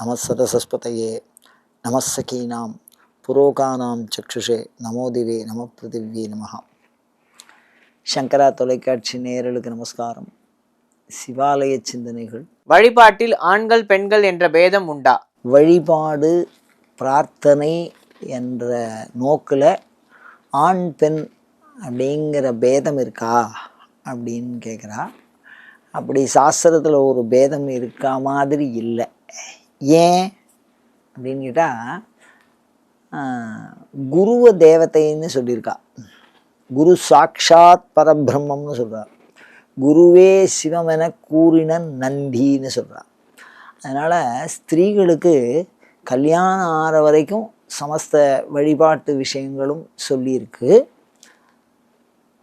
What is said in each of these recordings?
நம சரசஸ்பதையே நமசகீனாம் புரோகானாம் சக்ஷுஷே நமோதிவே நம பிருத்திவியே நமகா சங்கரா தொலைக்காட்சி நேரலுக்கு நமஸ்காரம். சிவாலய சிந்தனைகள். வழிபாட்டில் ஆண்கள் பெண்கள் என்ற பேதம் உண்டா? வழிபாடு பிரார்த்தனை என்ற நோக்கில் ஆண் பெண் அப்படிங்கிற பேதம் இருக்கா அப்படின்னு கேட்குறா அப்படி சாஸ்திரத்தில் ஒரு பேதம் இருக்கா மாதிரி இல்லை. ஏன் அப்படின்னு கேட்டால் குருவ தேவதைன்னு சொல்லியிருக்கா. குரு சாக்ஷாத் பரபிரம்மம்னு சொல்கிறார் குருவே சிவம் என கூறின நந்தின்னு சொல்கிறார் அதனால் ஸ்திரீகளுக்கு கல்யாணம் ஆகிற வரைக்கும் சமஸ்த வழிபாட்டு விஷயங்களும் சொல்லியிருக்கு.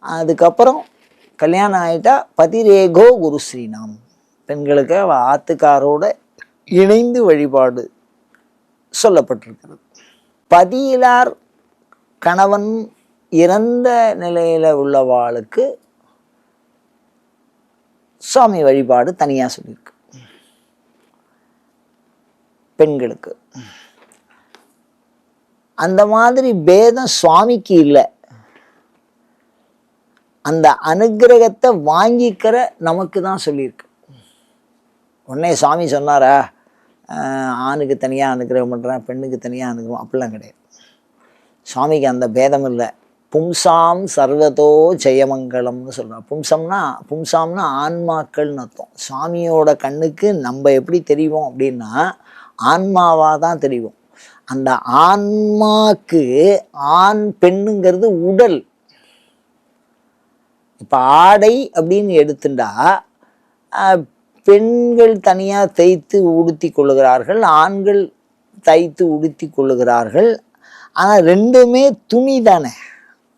அதுக்கப்புறம் கல்யாணம் ஆகிட்டா பதிரேகோ குரு ஸ்ரீநாம். பெண்களுக்கு அவள் ஆத்துக்காரோட இணைந்து வழிபாடு சொல்லப்பட்டிருக்கிறது. பதியிலார் கணவன் இறந்த நிலையில் உள்ளவாளுக்கு சுவாமி வழிபாடு தனியாக சொல்லியிருக்கு. பெண்களுக்கு. அந்த மாதிரி பேதம் சுவாமிக்கு இல்லை. அந்த அனுகிரகத்தை வாங்கிக்கிற நமக்கு தான் சொல்லியிருக்கு. உடனே சுவாமி சொன்னாரா? ஆணுக்கு தனியாக அனுகிரகம் பண்ணுறேன் பெண்ணுக்கு தனியாக அனுகிரகம் அப்படிலாம் கிடையாது. சுவாமிக்கு அந்த பேதம் இல்லை. பும்சாம் சர்வதோ ஜெயமங்கலம்னு சொல்கிறான் பும்சம்னா பும்சாம்னா ஆன்மாக்கள்னு அர்த்தம். சுவாமியோட கண்ணுக்கு நம்ம எப்படி தெரிவோம் அப்படின்னா ஆன்மாவாக தான் தெரியும் அந்த ஆன்மாக்கு ஆண் பெண்ணுங்கிறது உடல். இப்போ ஆடை அப்படின்னு எடுத்துட்டா பெண்கள் தனியாக தைத்து உடுத்தி கொள்ளுகிறார்கள் ஆண்கள் தைத்து உடுத்தி கொள்ளுகிறார்கள். ஆனால் ரெண்டுமே துணி தானே.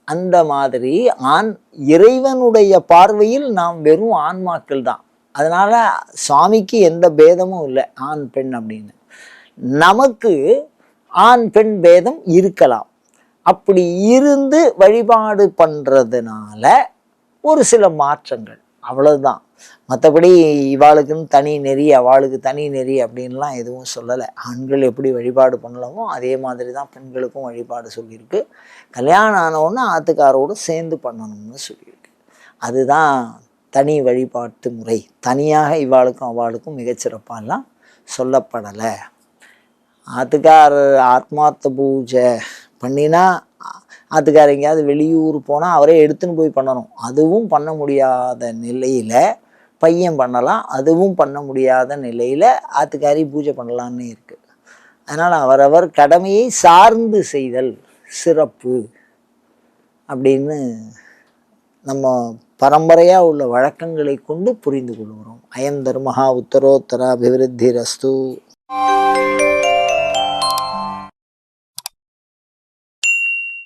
அந்த மாதிரி ஆண் இறைவனுடைய பார்வையில் நாம் வெறும் ஆன்மாக்கள் தான். அதனால் சுவாமிக்கு எந்த பேதமும் இல்லை ஆண் பெண் அப்படின்னு. நமக்கு ஆண் பெண் பேதம் இருக்கலாம். அப்படி இருந்து வழிபாடு பண்ணுறதுனால ஒரு சில மாற்றங்கள். அவ்வளவுதான். மற்றபடி இவாளுக்குன்னு தனி நெறி அவளுக்கு தனி நெறி அப்படின்லாம் எதுவும் சொல்லலை. ஆண்கள் எப்படி வழிபாடு பண்ணலாமோ அதே மாதிரி தான் பெண்களுக்கும் வழிபாடு சொல்லியிருக்கு. கல்யாணம் ஆனவுடனே ஆத்துக்காரோடு சேர்ந்து பண்ணணும்னு சொல்லியிருக்கு. அதுதான் தனி வழிபாட்டு முறை. தனியாக இவாளுக்கும் அவளுக்கும் மிகச்சிறப்பாலாம் சொல்லப்படலை. ஆத்துக்காரர் ஆத்மார்த்த பூஜை பண்ணினா ஆத்துக்கார் எங்கேயாவது வெளியூர் போனால் அவரே எடுத்துன்னு போய் பண்ணணும். அதுவும் பண்ண முடியாத நிலையில் பையன் பண்ணலாம் அதுவும் பண்ண முடியாத நிலையில் ஆத்துக்காரி பூஜை பண்ணலான்னு இருக்குது அதனால் அவரவர் கடமையை சார்ந்து செய்தல் சிறப்பு அப்படின்னு நம்ம பரம்பரையாக உள்ள வழக்கங்களை கொண்டு புரிந்து கொள்கிறோம். அயம் தர்மஹா உத்தரோத்தர அபிவிருத்தி ரஸ்து